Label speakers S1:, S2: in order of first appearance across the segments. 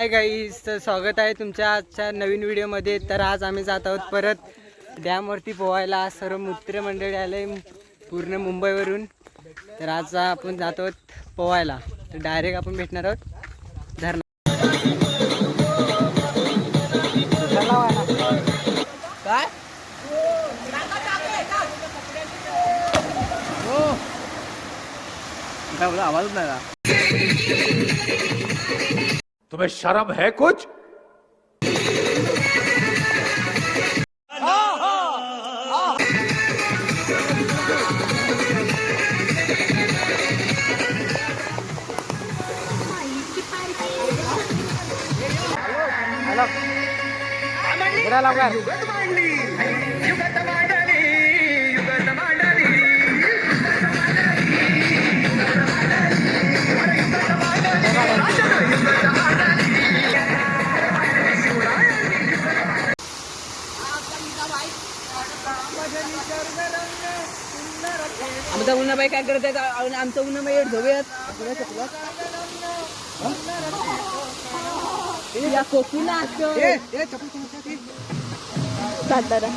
S1: Hi guys तर स्वागत आहे तुमच्या आजच्या नवीन व्हिडिओमध्ये. तर आज आम्ही जात आहोत परत डॅमवरती पोहायला आज सर्व मित्रमंडळी आले पूर्ण मुंबईवरून. तर आज आपण जात आहोत पोहायला. तर डायरेक्ट आपण भेटणार आहोत. धरणा काय? हो. आवाजच नाही
S2: तुम्हें शर्म है कुछ हेलो हेलो लगा
S1: आमचा उन्हाबाई काय करत आहेत? आमचं उन्हाबाई झोव्यात या कोकिला सातारा.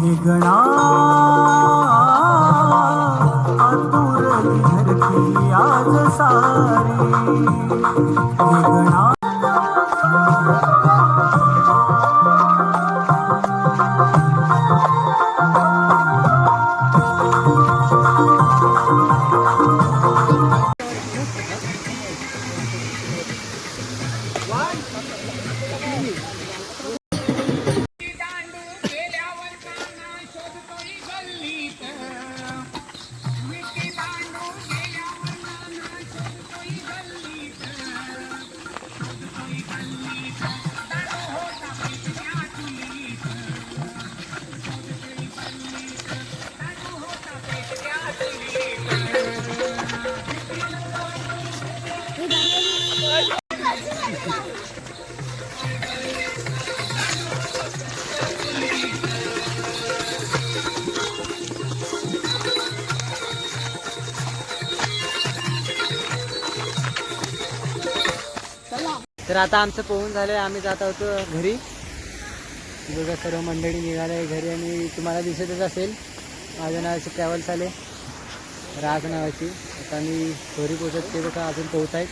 S3: निगणा आतुर आज सारी
S1: तर आता आमचं पोहून झालं आहे आम्ही जात आहोत घरी. बघा सर्व मंडळी निघाले आहे घरी आणि तुम्हाला दिसतच असेल माझ्या नावाचे ट्रॅव्हल्स आले राज नावाची. आता मी घरी पोचत ते बघा अजून पोहत आहेत.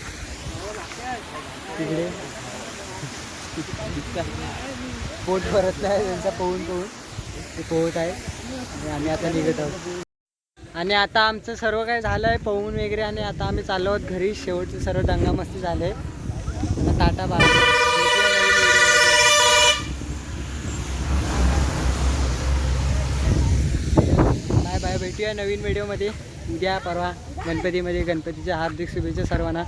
S1: तिकडे. पोट भरत नाही त्यांचा पोहून पोहून. ते पोहत आहे. आणि आम्ही आता निघत आहोत. आणि आता आमचं सर्व काही झालं आहे पोहून वगैरे आणि आता आम्ही चाललो आहोत घरी. शेवटचं सर्व दंगामस्ती झालं. आहे टाटा बाय बाय बाय भेटूया नवीन व्हिडिओमध्ये उद्या परवा गणपतीमध्ये गणपतीच्या हार्दिक शुभेच्छा सर्वांना.